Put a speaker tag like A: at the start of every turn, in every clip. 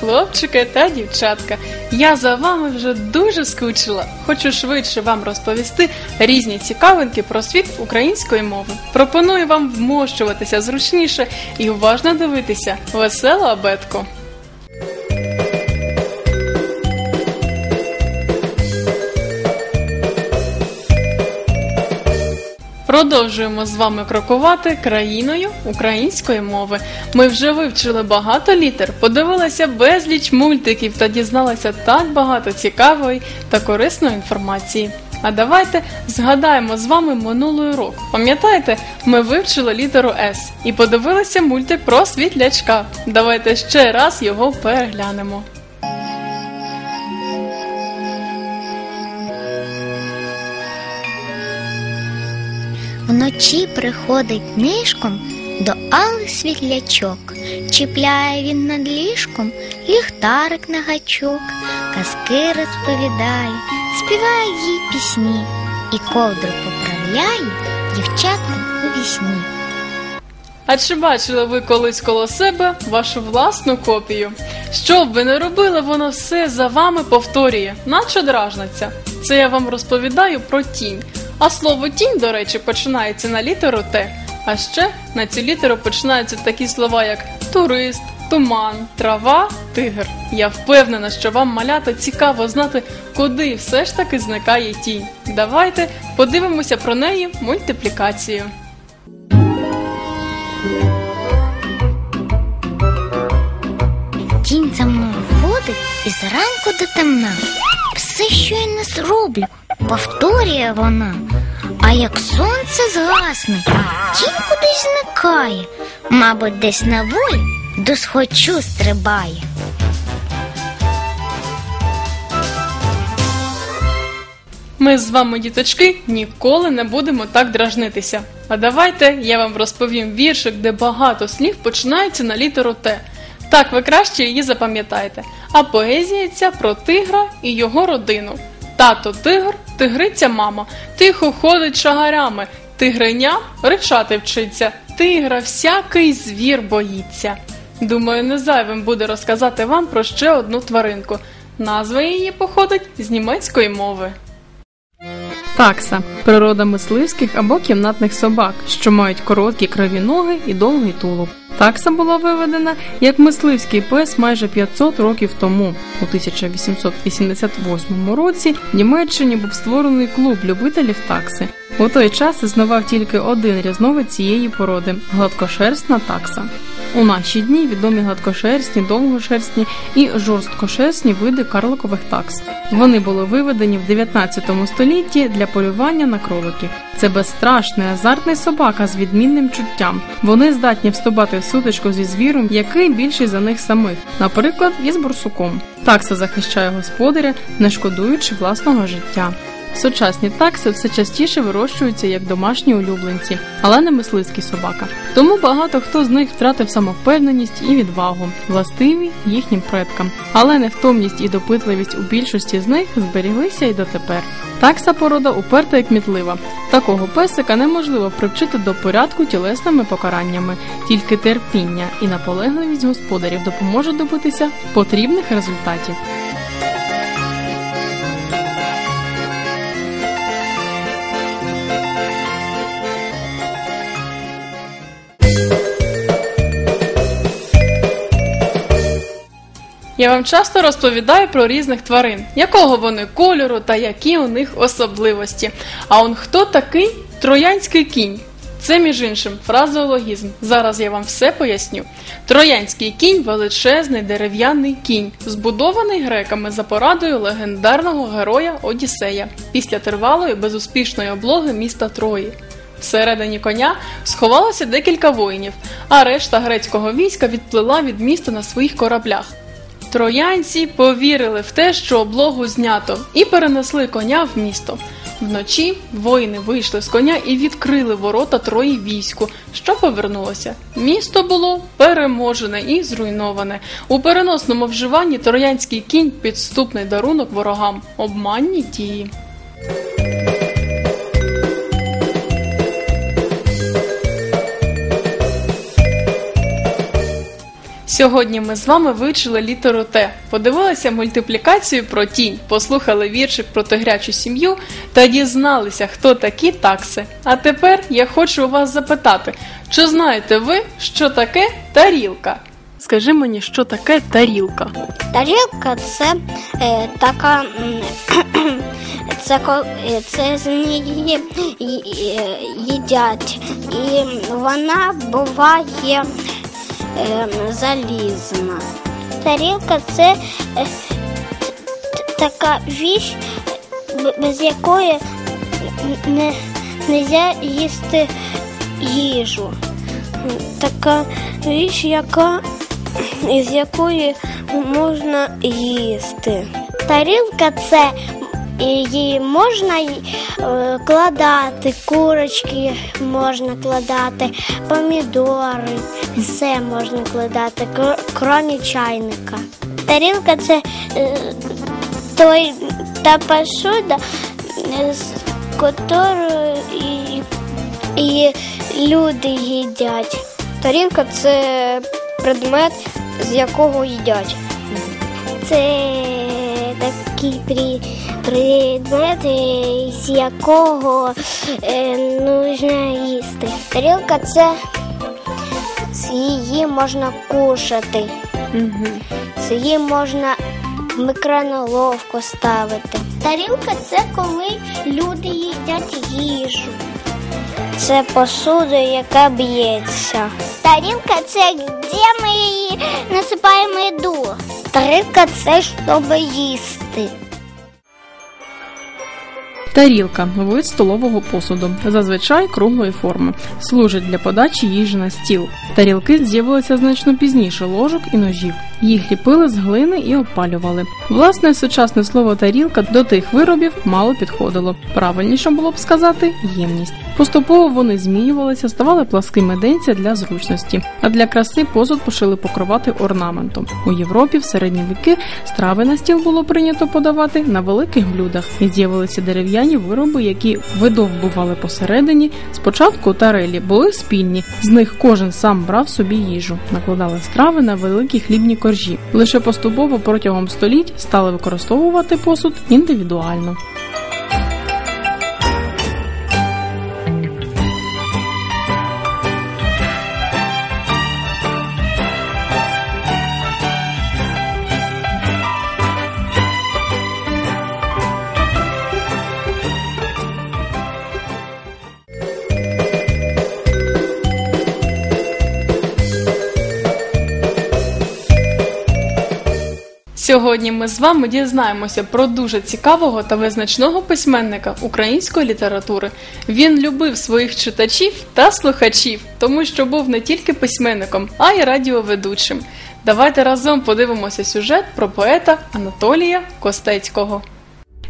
A: Хлопчики та дівчатка. Я за вами вже дуже скучила. Хочу швидше вам розповісти різні цікавинки про світ української мови. Пропоную вам вмощуватися зручніше і уважно дивитися веселу абетку. Продовжуємо з вами крокувати країною української мови. Ми вже вивчили багато літер, подивилися безліч мультиків та дізналися так багато цікавої та корисної інформації. А давайте згадаємо з вами минулий урок. Пам'ятаєте, ми вивчили літеру С і подивилися мультик про світлячка. Давайте ще раз його переглянемо.
B: Вночі приходить нишком до Али світлячок, чіпляє він над ліжком ліхтарик на гачок, казки розповідає, співає їй пісні і ковдру поправляє дівчаткам у вісні.
A: А чи бачили ви колись коло себе вашу власну копію? Що б ви не робили, воно все за вами повторює, наче дражниця. Це я вам розповідаю про тінь. А слово тінь, до речі, починається на літеру Т. А ще на цю літеру починаються такі слова, як турист, туман, трава, тигр. Я впевнена, що вам малята цікаво знати, куди все ж таки зникає тінь. Давайте подивимося про неї мультиплікацію.
B: Тінь за мною ходить і зранку до темна. Все, що я не зроблю, повторює вона. А як сонце згасне, тінь кудись зникає, мабуть, десь на волі до схочу стрибає.
A: Ми з вами, діточки, ніколи не будемо так дражнитися. А давайте я вам розповім віршик, де багато слів починаються на літеру Т. Так ви краще її запам'ятаєте. А поезія ця про тигра і його родину. Тато тигр, тигриця мама, тихо ходить шагарями, тигриня ричати вчиться, тигра всякий звір боїться. Думаю, не зайвим буде розказати вам про ще одну тваринку. Назва її походить з німецької мови. Такса природа мисливських або кімнатних собак, що мають короткі криві ноги і довгий тулуб. Такса була виведена як мисливський пес майже 500 років тому. У 1888 році в Німеччині був створений клуб любителів такси. У той час існував тільки один різновид цієї породи гладкошерстна такса. У наші дні відомі гладкошерстні, довгошерстні і жорсткошерстні види карликових такс. Вони були виведені в 19 столітті для полювання на кроликів. Це безстрашний азартний собака з відмінним чуттям. Вони здатні вступати в сутичку зі звіром, який більший за них самих, наприклад, із борсуком. Такса захищає господаря, не шкодуючи власного життя. Сучасні такси все частіше вирощуються як домашні улюбленці, але не мисливські собака. Тому багато хто з них втратив самовпевненість і відвагу, властиві їхнім предкам. Але невтомність і допитливість у більшості з них зберіглися і дотепер. Такса порода уперта і кмітлива. Такого песика неможливо привчити до порядку тілесними покараннями, тільки терпіння і наполегливість господарів допоможе добитися потрібних результатів. Я вам часто розповідаю про різних тварин, якого вони кольору та які у них особливості. А он хто такий троянський кінь? Це, між іншим, фразеологізм. Зараз я вам все поясню. Троянський кінь величезний дерев'яний кінь, збудований греками за порадою легендарного героя Одіссея після тривалої безуспішної облоги міста Трої. Всередині коня сховалося декілька воїнів, а решта грецького війська відплила від міста на своїх кораблях. Троянці повірили в те, що облогу знято, і перенесли коня в місто. Вночі воїни вийшли з коня і відкрили ворота Трої війську, що повернулося. Місто було переможене і зруйноване. У переносному вживанні троянський кінь підступний дарунок ворогам, обманні дії. Сьогодні ми з вами вивчили літеру Т, подивилися мультиплікацію про тінь, послухали віршик про тигрячу сім'ю та дізналися, хто такі такси. А тепер я хочу у вас запитати, чи знаєте ви, що таке тарілка? Скажи мені, що таке тарілка?
B: Тарілка це е, така це, е, це з неї е, їдять, і вона буває залізна. Тарілка це е, така віч, без якої не можна їсти їжу. Така віч, яка із якої можна їсти. Тарілка це її можна е, кладати, курочки можна кладати, помідори, все можна кладати, кр- крім чайника. Тарілка це е, той та посуда, е, з якою і, і люди їдять. Тарілка це предмет, з якого їдять. Це такий при, предмет, з якого е, нужно їсти. Тарілка це з її можна кушати,
A: Угу.
B: з її можна в микроноловку ставити. Тарілка це коли люди їдять їжу. Це посуда, яка б'ється. Тарілка це де ми її насипаємо їду. Тарілка це щоб їсти.
A: Тарілка вид столового посуду, зазвичай круглої форми, служить для подачі їжі на стіл. Тарілки з'явилися значно пізніше ложок і ножів. Їх ліпили з глини і опалювали. Власне, сучасне слово тарілка до тих виробів мало підходило. Правильніше було б сказати ємність. Поступово вони змінювалися, ставали пласкими денця для зручності, а для краси посуд почали покривати орнаментом. У Європі в середні віки страви на стіл було прийнято подавати на великих блюдах, і з'явилися дерев'яні вироби, які видовбували посередині. Спочатку тарелі були спільні, з них кожен сам брав собі їжу, накладали страви на великі хлібні коржі. Лише поступово протягом століть стали використовувати посуд індивідуально. Сьогодні ми з вами дізнаємося про дуже цікавого та визначного письменника української літератури. Він любив своїх читачів та слухачів, тому що був не тільки письменником, а й радіоведучим. Давайте разом подивимося сюжет про поета Анатолія Костецького.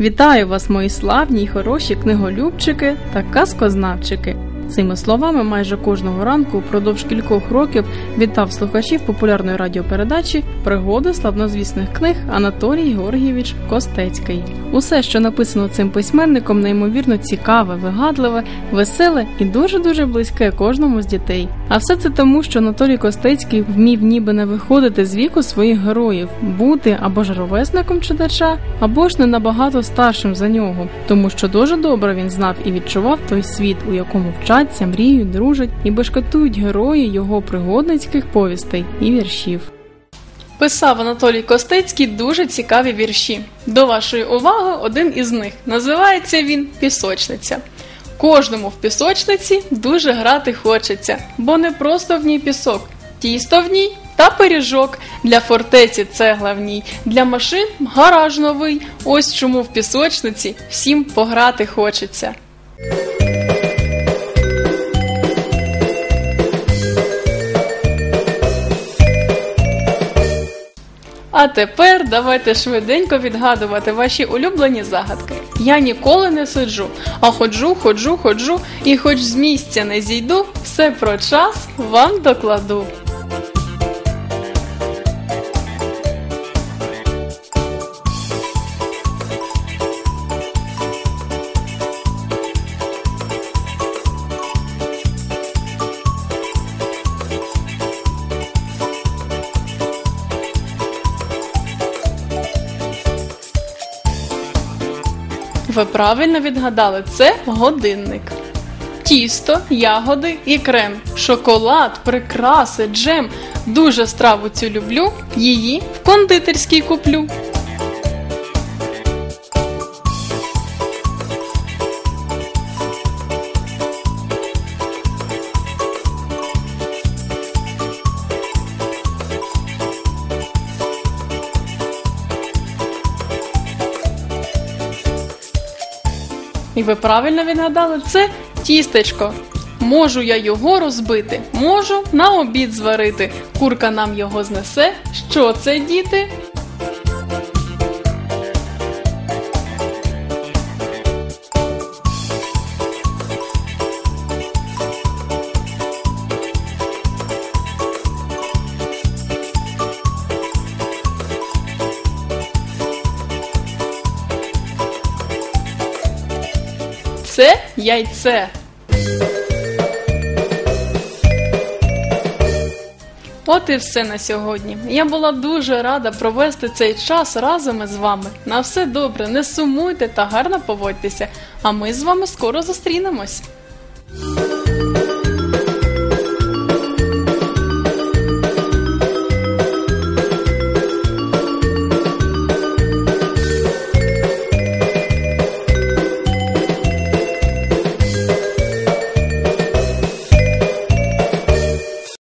A: Вітаю вас, мої славні й хороші книголюбчики та казкознавчики. Цими словами майже кожного ранку впродовж кількох років вітав слухачів популярної радіопередачі пригоди славнозвісних книг Анатолій Георгійович Костецький. Усе, що написано цим письменником, неймовірно цікаве, вигадливе, веселе і дуже дуже близьке кожному з дітей. А все це тому, що Анатолій Костецький вмів ніби не виходити з віку своїх героїв, бути або ж ровесником читача, або ж не набагато старшим за нього, тому що дуже добре він знав і відчував той світ, у якому вчаться, мріють, дружать і бешкетують герої його пригодницьких повістей і віршів. Писав Анатолій Костецький дуже цікаві вірші. До вашої уваги один із них. Називається він Пісочниця. Кожному в пісочниці дуже грати хочеться, бо не просто в ній пісок, тісто в ній та пиріжок. Для фортеці цегла в ній, для машин гараж новий. Ось чому в пісочниці всім пограти хочеться. А тепер давайте швиденько відгадувати ваші улюблені загадки. Я ніколи не сиджу, а ходжу, ходжу, ходжу, і хоч з місця не зійду, все про час вам докладу. Ви правильно відгадали, це годинник. Тісто, ягоди і крем, шоколад, прикраси, джем. Дуже страву цю люблю. Її в кондитерській куплю. І ви правильно відгадали, це тістечко. Можу я його розбити, можу на обід зварити. Курка нам його знесе. Що це, діти? Це яйце. От і все на сьогодні. Я була дуже рада провести цей час разом із вами. На все добре, не сумуйте та гарно поводьтеся. А ми з вами скоро зустрінемось.